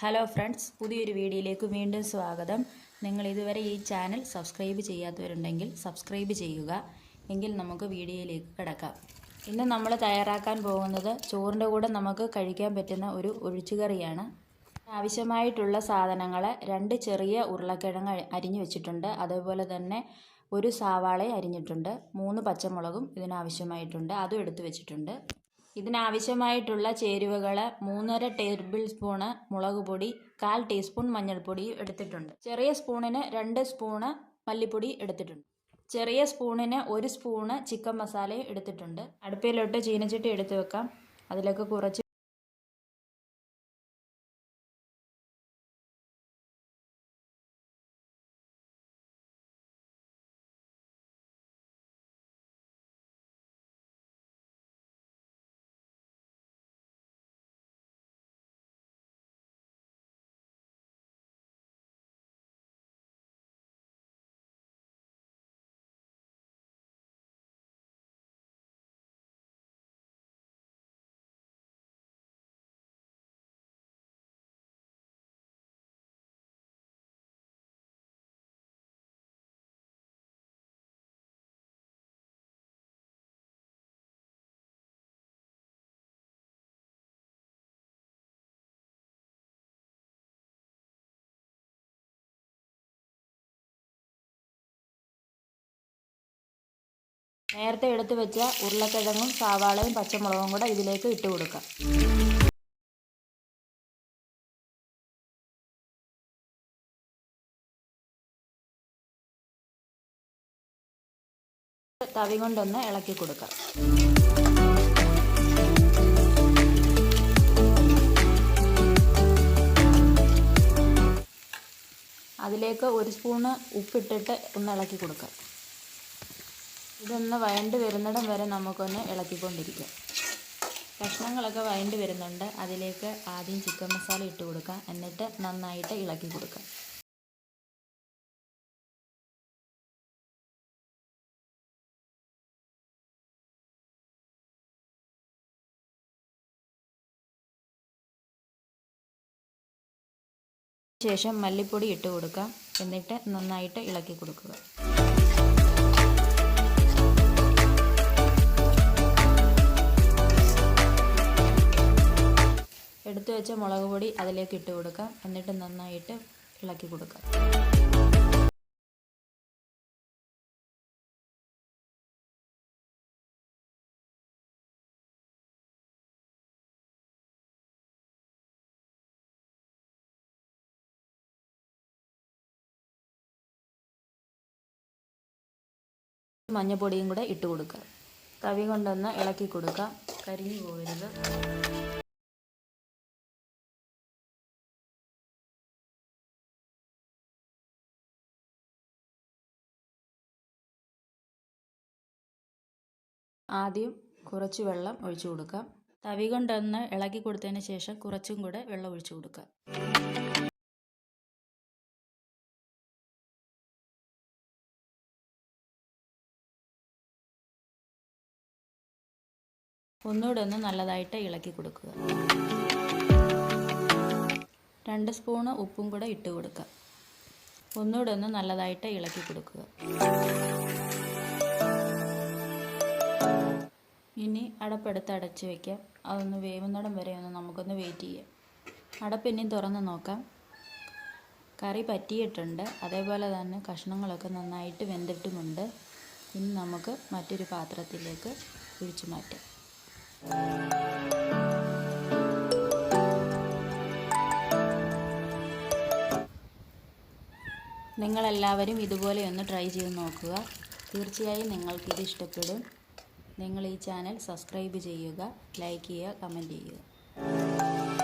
Hello friends പുതിയൊരു വീഡിയോയിലേക്ക് വീണ്ടും സ്വാഗതം. നിങ്ങൾ ഇതുവരെ ഈ ചാനൽ സബ്സ്ക്രൈബ് ചെയ്യാത്തവരുണ്ടെങ്കിൽ സബ്സ്ക്രൈബ് ചെയ്യുക. എങ്കിൽ നമുക്ക് വീഡിയോയിലേക്ക് കിടക്കാം. ഇന്ന് നമ്മൾ തയ്യാറാക്കാൻ പോകുന്നത് ചോറിന്റെ കൂടെ നമുക്ക് കഴിക്കാൻ പറ്റുന്ന ഒരു ഒഴിച്ചുകറിയാണ്. ആവശ്യമായിട്ടുള്ള സാധനങ്ങൾ രണ്ട് ചെറിയ ഉരുളക്കിഴങ്ങ് അരിഞ്ഞു വെച്ചിട്ടുണ്ട്. അതേപോലെ തന്നെ ഒരു സവാള അരിഞ്ഞിട്ടുണ്ട്. മൂന്ന് പച്ചമുളകും ഇതിനാവശ്യമായിട്ടുണ്ട്. അതും എടുത്തു വെച്ചിട്ടുണ്ട്. ഇതിനാവശ്യമായിട്ടുള്ള ചേരുവകൾ മൂന്നര ടേബിൾ സ്പൂണ് മുളക് പൊടി കാൽ ടീസ്പൂൺ മഞ്ഞൾപ്പൊടി എടുത്തിട്ടുണ്ട്. ചെറിയ സ്പൂണിന് രണ്ട് സ്പൂണ് മല്ലിപ്പൊടി എടുത്തിട്ടുണ്ട്. ചെറിയ സ്പൂണിന് ഒരു സ്പൂണ് ചിക്കൻ മസാലയും എടുത്തിട്ടുണ്ട്. അടുപ്പിലോട്ട് ചീനച്ചട്ടി എടുത്ത് വെക്കാം. അതിലേക്ക് കുറച്ച് നേരത്തെ എടുത്തു വെച്ച ഉരുളക്കിഴങ്ങും സവാളയും പച്ചമുളകും കൂടെ ഇതിലേക്ക് ഇട്ട് കൊടുക്കാം. തവി കൊണ്ടൊന്ന് ഇളക്കി കൊടുക്കാം. അതിലേക്ക് ഒരു സ്പൂണ് ഉപ്പിട്ടിട്ട് ഒന്ന് ഇളക്കി കൊടുക്കാം. ഇതൊന്ന് വഴണ്ട് വരുന്നിടം വരെ നമുക്കൊന്ന് ഇളക്കിക്കൊണ്ടിരിക്കാം. കഷ്ണങ്ങളൊക്കെ വഴണ്ട് വരുന്നുണ്ട്. അതിലേക്ക് ആദ്യം ചിക്കൻ മസാല ഇട്ട് കൊടുക്കാം. എന്നിട്ട് നന്നായിട്ട് ഇളക്കി കൊടുക്കാം. ശേഷം മല്ലിപ്പൊടി ഇട്ട് കൊടുക്കാം. എന്നിട്ട് നന്നായിട്ട് ഇളക്കി കൊടുക്കുക. എടുത്തു വെച്ച മുളക് പൊടി അതിലേക്ക് ഇട്ട് കൊടുക്കാം. എന്നിട്ട് നന്നായിട്ട് ഇളക്കി കൊടുക്കാം. മഞ്ഞപ്പൊടിയും കൂടെ ഇട്ട് കൊടുക്കുക തവി കൊണ്ടൊന്ന് ഇളക്കി കൊടുക്കാം. കരിഞ്ഞു പോകരുത്. ആദ്യം കുറച്ച് വെള്ളം ഒഴിച്ചു കൊടുക്കാം തവി കൊണ്ടൊന്ന് ഇളക്കി കൊടുത്തതിന് ശേഷം കുറച്ചും കൂടെ വെള്ളം ഒഴിച്ചു കൊടുക്കാം ഒന്നുകൂടെ ഒന്ന് നല്ലതായിട്ട് ഇളക്കി കൊടുക്കുക. രണ്ട് സ്പൂണ് ഉപ്പും കൂടെ ഇട്ട് കൊടുക്കുക. ഒന്നുകൂടെ ഒന്ന് നല്ലതായിട്ട് ഇളക്കി കൊടുക്കുക. അടപ്പെടുത്ത് അടച്ചു വയ്ക്കാം അതൊന്ന് വേവുന്നിടം വരെ ഒന്ന് നമുക്കൊന്ന് വെയിറ്റ് ചെയ്യാം. അടപ്പ് ഇനിയും തുറന്ന് നോക്കാം. കറി പറ്റിയിട്ടുണ്ട്. അതേപോലെ തന്നെ കഷ്ണങ്ങളൊക്കെ നന്നായിട്ട് വെന്തിട്ടുമുണ്ട്. ഇനി നമുക്ക് മറ്റൊരു പാത്രത്തിലേക്ക് ഒഴിച്ചു മാറ്റാം. നിങ്ങളെല്ലാവരും ഇതുപോലെ ഒന്ന് ട്രൈ ചെയ്ത് നോക്കുക. തീർച്ചയായും നിങ്ങൾക്കിത് ഇഷ്ടപ്പെടും. നിങ്ങൾ ഈ ചാനൽ സബ്സ്ക്രൈബ് ചെയ്യുക ലൈക്ക് ചെയ്യുക കമന്റ് ചെയ്യുക.